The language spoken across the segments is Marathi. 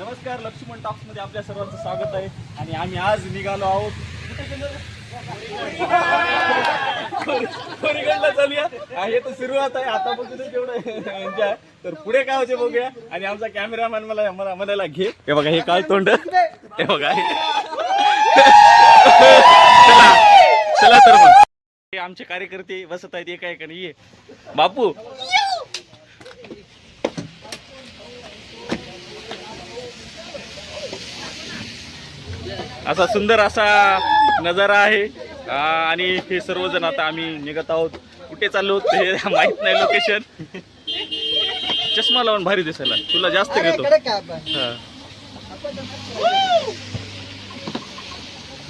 नमस्कार लक्ष्मण टॉक्समध्ये आपल्या सर्वांचं स्वागत आहे. आणि आम्ही आज निघालो आहोत. कुठे गेलो? कोरीगडला चालूया. हे तर सुरुवात आहे. आता बघू तेवढं तर पुढे काय होते बघूया. आणि आमचा कॅमेरामॅन मला मला म्हणायला घे. हे बघा हे काय तोंड. हे बघा हे. चला चला तर मग. हे आमचे कार्यकर्ते बसत आहेत एका एकाने. ये. बापू. असा सुंदर असा नजारा आहे. आणि हे सर्वजण आता आम्ही निघत आहोत. कुठे चाललो हे माहीत नाही लोकेशन चष्मा लावून भारी दिसायला. तुला जास्त घेतो.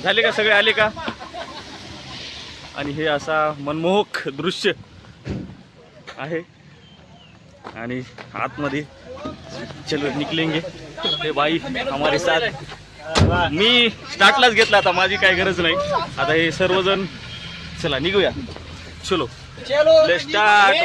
झाले का सगळे? आले का? आणि हे असा मनमोहक दृश्य आहे. आणि आतमध्ये चलो निकलेंगे. ते बाई हमारे साथ. मी स्टार्टलाच घेतला आता माझी काही गरज नाही. आता हे सर्वजण चला निघूया. चलो. start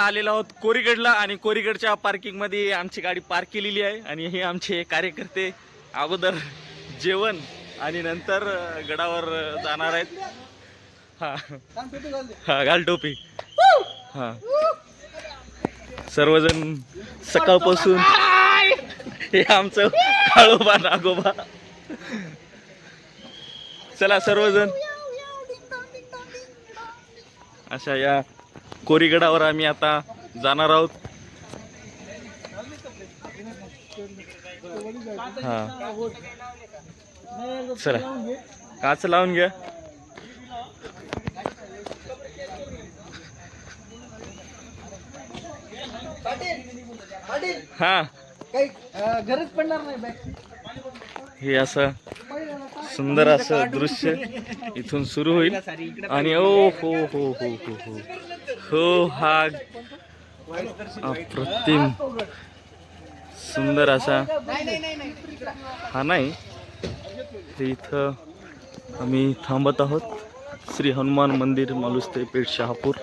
आता आलेलो आहोत कोरीगडला आणि कोरीगडच्या पार्किंगमध्ये आमची गाडी पार्क केलेली आहे. आणि हे आमचे कार्यकर्ते अगोदर जेवण आणि नंतर गडावर जाणार आहेत. हा. हां घाल टोपी. हा. सर्वजण सकाळपासून हे आमचं काळोबा नागोबा चला सर्वजण. अशा या कोरीगडावर आम्ही आता जाणार आहोत. हा. चला. काच लावून घ्या. हा. काही गरज पडणार नाही हे असं सुंदर असं दृश्य इथून सुरू होईल. आणि ओ हो हो हो हो हो. हो हा अप्रतिम सुंदर असा. हा नाही. इथं आम्ही थांबत आहोत. श्री हनुमान मंदिर मालुस्ते पेठ शहापूर.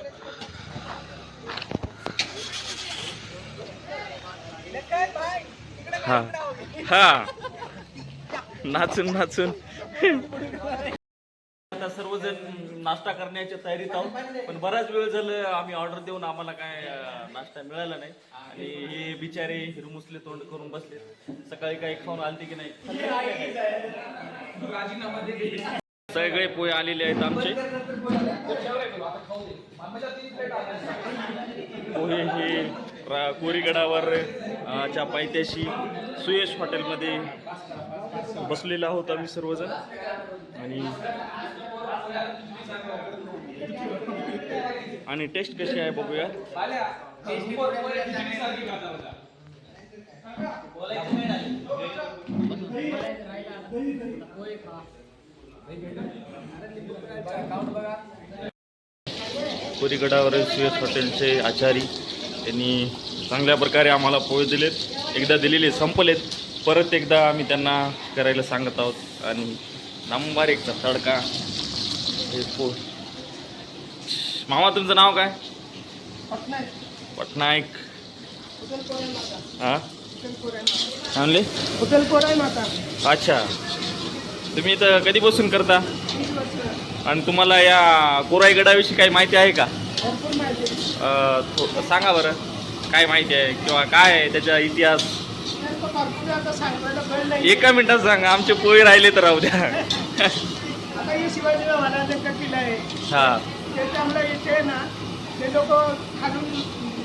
हा. हा. नाचून नाचून. आता सर्वजण नाश्ता करण्याच्या तयारीत आहोत पण बराच वेळ झालं आम्ही ऑर्डर देऊन आम्हाला काय नाश्ता मिळाला नाही. आणि हे बिचारे हिरमुसले तोंड करून बसले सकाळी काही खाऊन आलते की नाही? सगळे पोहे आलेले आहेत आमचे. पोहे हे रा- कोरीगडावर च्या पायथ्याशी सुयश हॉटेलमध्ये बसलेलो आहोत आम्ही सर्वजण. आणि आणि टेस्ट कशी आहे बघूया कोरीगडावरील सुयस हॉटेलचे आचारी त्यांनी चांगल्या प्रकारे आम्हाला पोहे दिलेत. एकदा दिलेले संपलेत. परत एकदा आम्ही त्यांना करायला सांगत आहोत. आणि नंबर एकचा तडका. मामा तुमचं नाव काय? पटनायक. हा? अच्छा. तुम्ही इथं कधी बसून करता? आणि तुम्हाला या कोराईगडाविषयी काही माहिती आहे का? सांगा बरं. काय माहिती आहे किंवा काय आहे त्याचा इतिहास. एका मिनिटात सांगा आमचे पोहे राहिले तर राहू द्या. महाराजांचा किल्ला आहे. हा. त्याच्यामुळे इथे ना. ते लोक खालून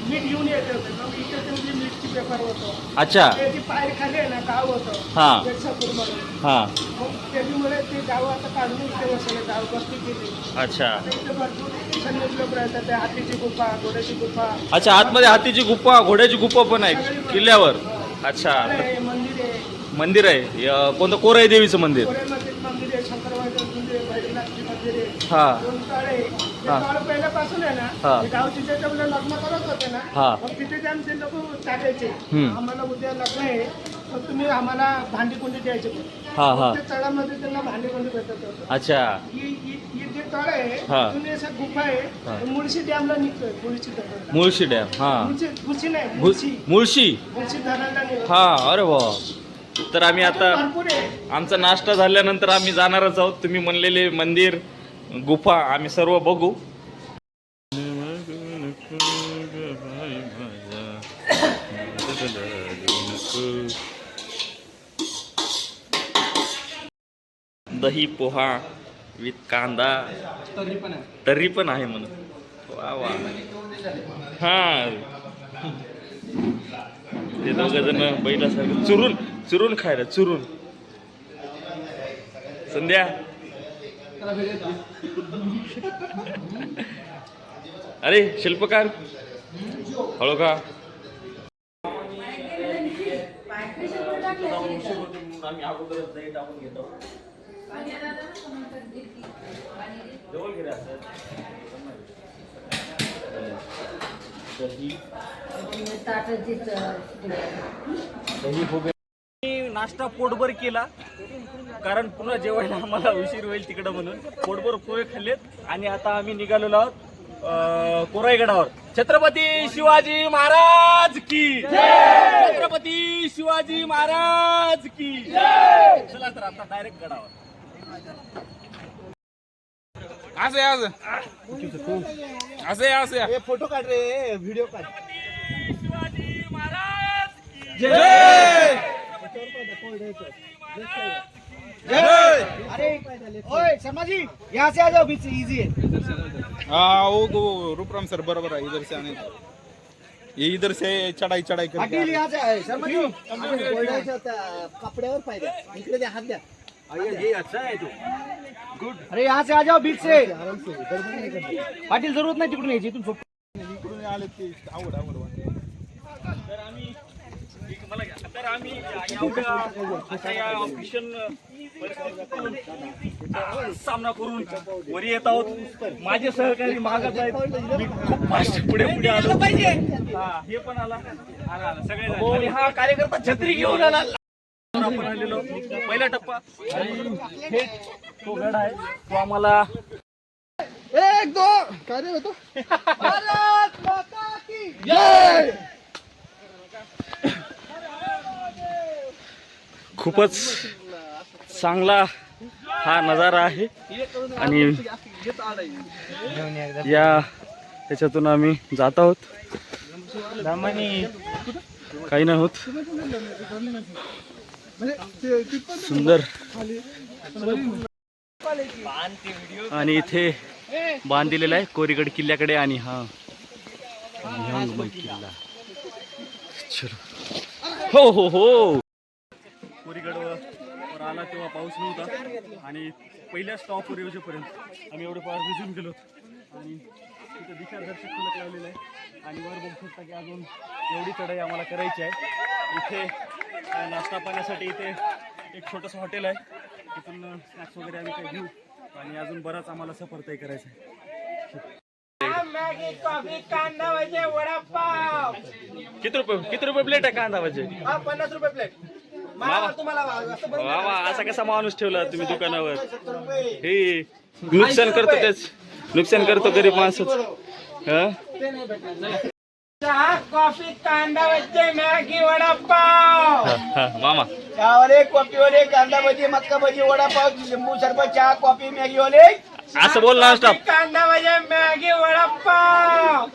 मीठ घेऊन येत होते. मग इथे ते मीठची पेपर होतो. अच्छा. त्याची पायरी खाली आहे ना गाव होतं. हा. म्हणून. हां. मग त्याच्यामुळे ते गाव आता काढून इथे बसले गाव बसती केली. अच्छा. आता इथे भरपूर संन्यास लोक राहतात ते हातीची गुफा घोड्याची गुफा. अच्छा आतमध्ये हातीची गुप्पा घोड्याची गुप्पा पण आहे किल्ल्यावर. अच्छा. मंदिर आहे. मंदिर आहे. कोणतं कोराई देवीचं मंदिर आहे शंकरवाचं मंदिर आहे भैरवनाथची मंदिर आहे हा. पहिल्यापासून आहे ना हा. ते गावची त्याच्यामुळे लग्न करत होते ना. मग तिथे ते आमचे लोक टाकायचे. हम्म. आम्हाला उद्या लग्न आहे तर तुम्ही आम्हाला भांडी द्यायचे. हा हा. ते तळामध्ये त्यांना भांडी कोंडी भेटत होतं. अच्छा. ही ही ही जे तळ आहे हा. तुम्ही असं गुफा हा. आहे मुळशी डॅमला निघतोय मुळशी डॅम हा. मुळशी मुळशी नाही मु- मुळशी. मुळशी? मुळशी धरणाला निघतो हा अरे वा. तर आम्ही आता भरपूर आहे. आमचा नाश्ता झाल्यानंतर आम्ही जाणारच आहोत. तुम्ही म्हणलेले मंदिर गुफा आम्ही सर्व बघू. दही पोहा विथ कांदा. तर्री पण आहे म्हणून. वा वा. हा. ते दोघ जण बैलासारखं चुरून चुरून खायला चुरून. संध्या. अरे शिल्पकार? हळू का नाश्ता पोटभर केला. कारण पुन्हा जेवायला आम्हाला उशीर होईल तिकडं म्हणून. पोटभर पोहे खाल्लेत आणि आता आम्ही निघालेलो आहोत अं, कोराईगडावर. छत्रपती शिवाजी महाराज की छत्रपती शिवाजी महाराज की चला तर आता डायरेक्ट गडावर. असं आहे, असं. असं आहे, असं आहे. फोटो काढ रे व्हिडिओ काढ. शिवाजी महाराज की अरे ओए शर्मा जी यहाँ से आ जाओ बीच इजी है। हाँ वो वो रूपराम सर बराबर है इधर से आने ये इधर से चढ़ाई चढ़ाई करके पाटील यहाँ से आहे जी कपड्यावर पाहिजे इकडे द्या हात द्या अरे यहाँ से आ जाओ बीच से। पाटील जरूरत नाही तिकडून यायची इथून सोप- इकडून आले ते आवड आवड वाटते. तर आम्ही. तर आम्ही या- एवढ्या अशा या ऑफिशियल सामना करून वरी येत आहोत. माझे सहकारी मागत आहेत. मी खूप फास्ट पुढे पुढे आलो. हा हे पण आला. सगळे हा कार्यकर्ता छत्री घेऊन आला. आपण आलेलो पहिला टप्पा. आणि हे तो गड आहे. तो आम्हाला एक दो. काय रे होतो भारत माता की जय! खूपच चांगला हा नजारा आहे. आणि या त्याच्यातून आम्ही जात आहोत. काही नाही होत. सुंदर. आणि इथे बांध दिलेला आहे कोरीगड किल्ल्याकडे आणि हा. किल्ला. हो हो हो. आला तेव्हा पाऊस नव्हता. आणि पहिल्या स्टॉपवर येऊपर्यंत आम्ही एवढे पार भिजून गेलो आणि तिथं दिशादर्शक फलक लावलेलं आहे. आणि वर बघू शकता की अजून एवढी चढाई आम्हाला करायची आहे. इथे नाश्ता पाण्यासाठी इथे एक छोटंसं हॉटेल आहे. तिथून स्नॅक्स वगैरे आम्ही काही घेऊ. आणि अजून बराच आम्हाला सफर तय करायचं आहे. मॅगी कॉफी कांदा भजे वडापाव किती रुपये किती रुपये प्लेट आहे कांदा भाजी? पन्नास रुपये प्लेट असं वा असा कसा माणूस ठेवला तुम्ही दुकानावर? हे नुकसान करतो तेच. नुकसान करतो गरीब माणसाच. हा? चहा कॉफी कांदा भजे मॅगी वडापाव. हा, हा, मामा. चहावाले कॉफीवाले कांदा भजी मक्का भजी वडापाव लिंबू सरबत चहा कॉफी मॅगी वाले असं बोल ना स्टॉप कांदा भजी मॅगी वडापाव.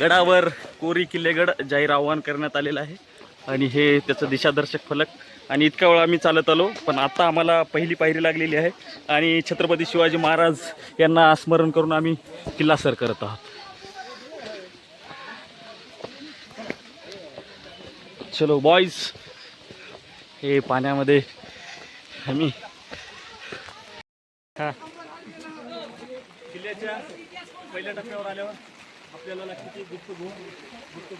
गडावर कोरी किल्लेगड जाहीर आव्हान करण्यात आलेलं आहे. आणि हे त्याचं दिशादर्शक फलक. आणि इतका वेळा आम्ही चालत आलो पण आता आम्हाला पहिली पायरी लागलेली आहे. आणि छत्रपती शिवाजी महाराज यांना स्मरण करून आम्ही किल्ला सर करत आहोत. चलो बॉईज हे पाण्यामध्ये आम्ही हां. किल्ल्याच्या पहिल्या टप्प्यावर आल्यावर आपल्याला लागते की गुप्त गुप्त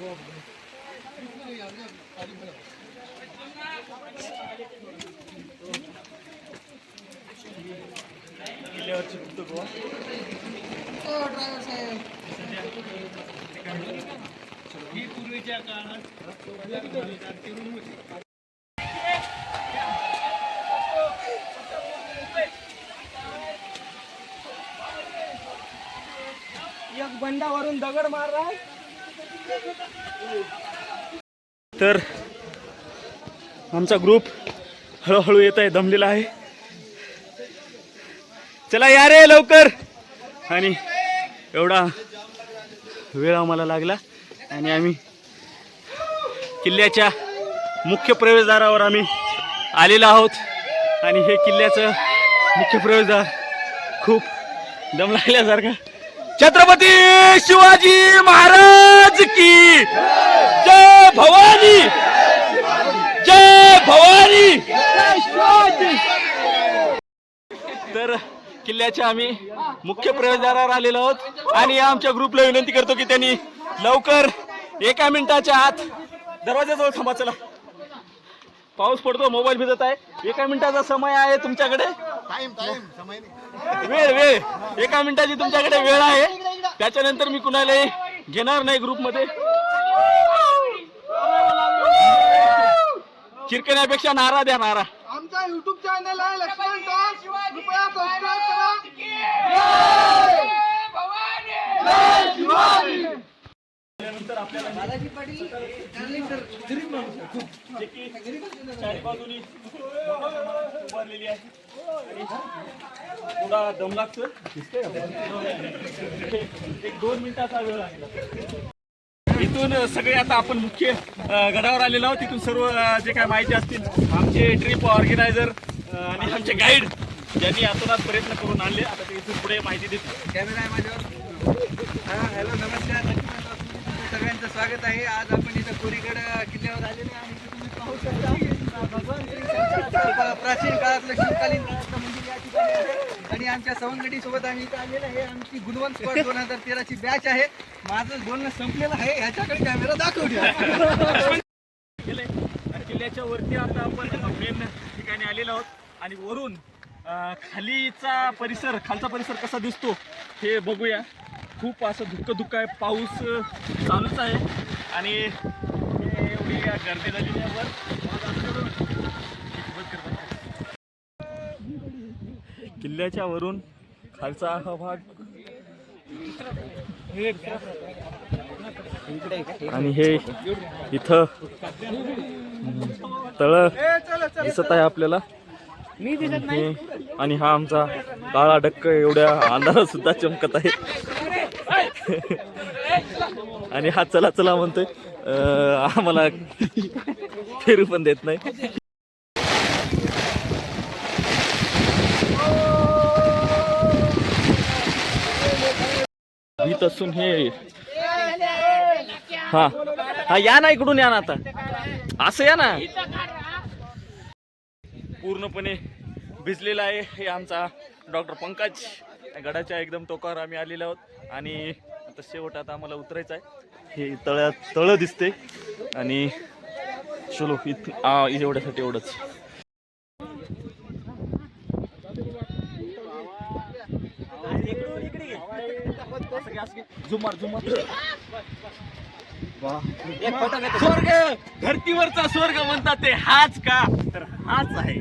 एक बंडा वरुण दगड मार रहा है। तर आमचा ग्रुप हळूहळू येत आहे दमलेला आहे. चला या रे लवकर. आणि एवढा वेळ आम्हाला लागला. आणि आम्ही किल्ल्याच्या मुख्य प्रवेशद्वारावर आम्ही आलेलो आहोत. आणि हे किल्ल्याचं मुख्य प्रवेशद्वार खूप दम लागल्यासारखं छत्रपती शिवाजी महाराज की जय भवानी। जय भवानी। तर किल्ल्याच्या आम्ही मुख्य प्रवेशद्वारावर आलेलो आहोत आणि आमच्या ग्रुपला विनंती करतो की त्यांनी लवकर एका मिनिटाच्या आत दरवाजाजवळ थांबा चला. पाऊस पडतो मोबाईल भिजत आहे. एका मिनिटाचा समय आहे तुमच्याकडे. वेळ वेळ. एका मिनिटाची तुमच्याकडे वेळ आहे. त्याच्यानंतर मी कुणालाही घेणार नाही ग्रुपमध्ये. किरकण्यापेक्षा नारा द्या नारा. आमचा युट्यूब चॅनल आहे लक्ष्मण टॉक कृपया सबस्क्राईब करा. जे की चारी बाजूनी उभारलेली आहे थोडा दम लागतो एक दोन मिनिटाचा वेळ आहे इथून सगळे आता आपण मुख्य गडावर आलेलो आहोत. तिथून सर्व जे काय माहिती असतील आमचे ट्रिप ऑर्गनायझर आणि आमचे गाईड ज्यांनी आतोनात प्रयत्न करून आणले. आता ते इथून पुढे माहिती देतील. कॅमेरा आहे माझ्यावर. हां हॅलो नमस्कार. सगळ्यांचं स्वागत आहे. आज आपण इथं कोरीगड किल्ल्यावर आलेले आहे तुम्ही पाहू शकता. भगवान श्री प्राचीन काळातलं शिवकालीन काळातलं मंदिर या ठिकाणी आहे. आणि आमच्या सवंगडी सोबत आम्ही इथं आलेलं आहे. आमची गुणवंत स्पर्धा दोन हजार तेराची बॅच आहे. माझं बोलणं संपलेलं आहे. ह्याच्याकडे कॅमेरा दाखवू किल्ल्याच्या वरती आता आपण मेन ठिकाणी आलेलो आहोत. आणि वरून खालीचा परिसर खालचा परिसर कसा दिसतो हे बघूया. खूप असं धुक्क धुक्क आहे पाऊस चालूच आहे. आणि एवढी गर्दी झाली त्यावर किल्ल्याच्या वरून खालचा हा भाग. आणि हे इथं तळ दिसत आहे आपल्याला. आणि हा आमचा काळा डक्क एवढ्या अंधारात सुद्धा चमकत आहे. आणि हा चला चला म्हणतोय. आम्हाला फेरू पण देत नाही. भीत असून हे. हा. हा या ना इकडून या ना आता. असं या ना. पूर्णपणे भिजलेला आहे हे आमचा डॉक्टर पंकज. गडाच्या एकदम टोकावर आम्ही आलेलो आहोत. आणि आता शेवट आता आम्हाला उतरायचं आहे. हे तळ्यात तळं दिसते. आणि चलो इत एवढ्यासाठी एवढंच. झुमार झुमार स्वर्ग! धर्तीवरचा स्वर्ग म्हणतात ते. हाच का? तर हाच आहे.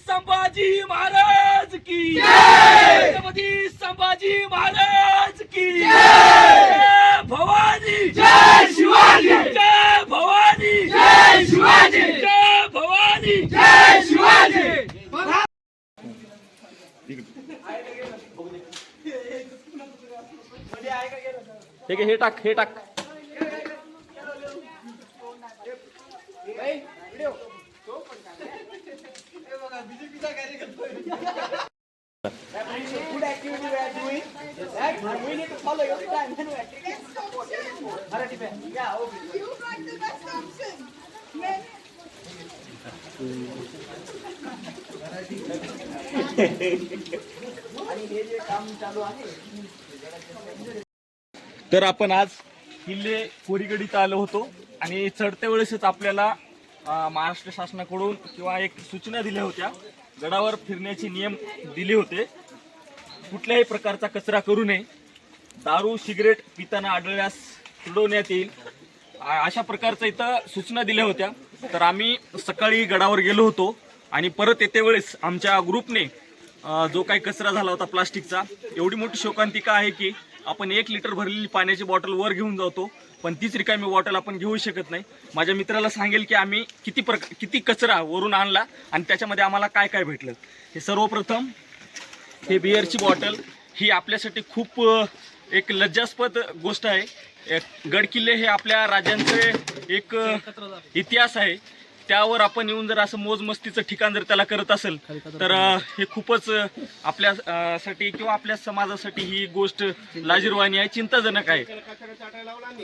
संभाजी महाराज की छत्रपती संभाजी महाराज की जय! भवानी! जय शिवाजी! जय भवानी! जय शिवाजी! जय भवानी! जय शिवाजी! हे हे टाक हे टाक हे बघा बीजेपीचा कार्यकर्ता Good activity we are doing. That we need to follow your Yeah, okay. You got the best option. आणि हे जे काम चालू आहे तर आपण आज किल्ले कोरीगडीत आलो होतो आणि चढत्या वेळेसच आपल्याला महाराष्ट्र शासनाकडून किंवा एक सूचना दिल्या होत्या गडावर फिरण्याचे नियम दिले होते कुठल्याही प्रकारचा कचरा करू नये. दारू सिगरेट पिताना आढळल्यास तुडवण्यात येईल अशा प्रकारचं इथं सूचना दिल्या होत्या. तर आम्ही सकाळी गडावर गेलो होतो आणि परत येते वेळेस आमच्या ग्रुपने जो काही कचरा झाला होता प्लास्टिकचा एवढी मोठी शोकांतिका आहे की आपण एक लिटर भरलेली पाण्याची बॉटल वर घेऊन जातो पण तीच रिकामी बॉटल आपण घेऊ शकत नाही. माझ्या मित्राला सांगेल की आम्ही किती प्रक किती कचरा वरून आणला आणि त्याच्यामध्ये आम्हाला काय काय भेटलं. हे सर्वप्रथम हे बिअरची बॉटल ही आपल्यासाठी खूप एक लज्जास्पद गोष्ट आहे. गडकिल्ले हे आपल्या राजांचे एक इतिहास आहे. त्यावर आपण येऊन जर असं मोजमस्तीचं ठिकाण जर त्याला करत असेल तर हे खूपच आपल्यासाठी किंवा आपल्या समाजासाठी ही गोष्ट लाजीरवाणी आहे चिंताजनक आहे.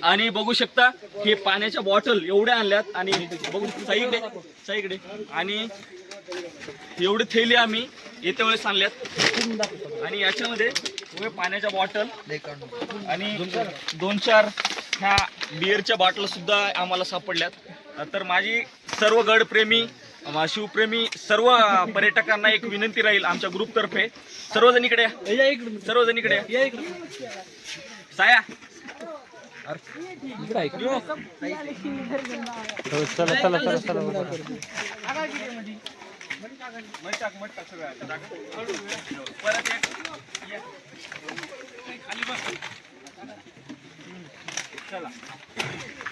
आणि बघू शकता हे पाण्याच्या बॉटल एवढ्या आणल्यात आणि बघू साईकडे साईकडे. आणि एवढे थैली आम्ही येत्या वेळेस आणल्यात आणि याच्यामध्ये पाण्याच्या बॉटल आणि दोन चार ह्या बिअरच्या बॉटल सुद्धा आम्हाला सापडल्यात तर माझी सर्व गडप्रेमी शिवप्रेमी सर्व पर्यटकांना एक विनंती राहील आमच्या ग्रुपतर्फे सर्वजण इकडे या. सर्वजण इकडे या. साया एक. या. खाली बस. चला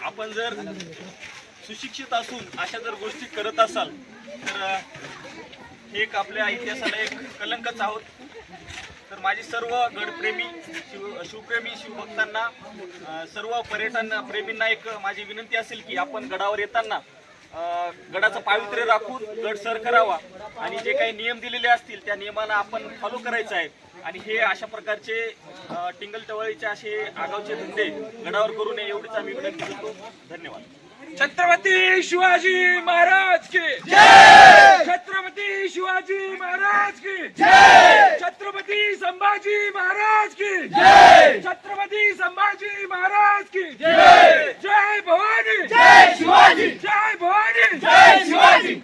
आपण जर सुशिक्षित असून अशा जर गोष्टी करत असाल तर एक आपल्या इतिहासाला एक कलंकच आहोत. तर माझी सर्व गडप्रेमी शिव शिवप्रेमी शिवभक्तांना सर्व पर्यटन प्रेमींना एक माझी विनंती असेल की आपण गडावर येताना गडाचं पावित्र्य राखून गड सर करावा. आणि जे काही नियम दिलेले असतील त्या नियमाला आपण फॉलो करायचं आहे. आणि हे अशा प्रकारचे टिंगल टवळीचे असे आगावचे धंदे गडावर करू नये एवढीच आम्ही विनंती करतो. धन्यवाद. छत्रपती शिवाजी महाराज की जय! छत्रपती शिवाजी महाराज की जय! छत्रपती संभाजी महाराज की जय! छत्रपती संभाजी महाराज की जय! जय भवानी! जय शिवाजी! जय भवानी! जय शिवाजी!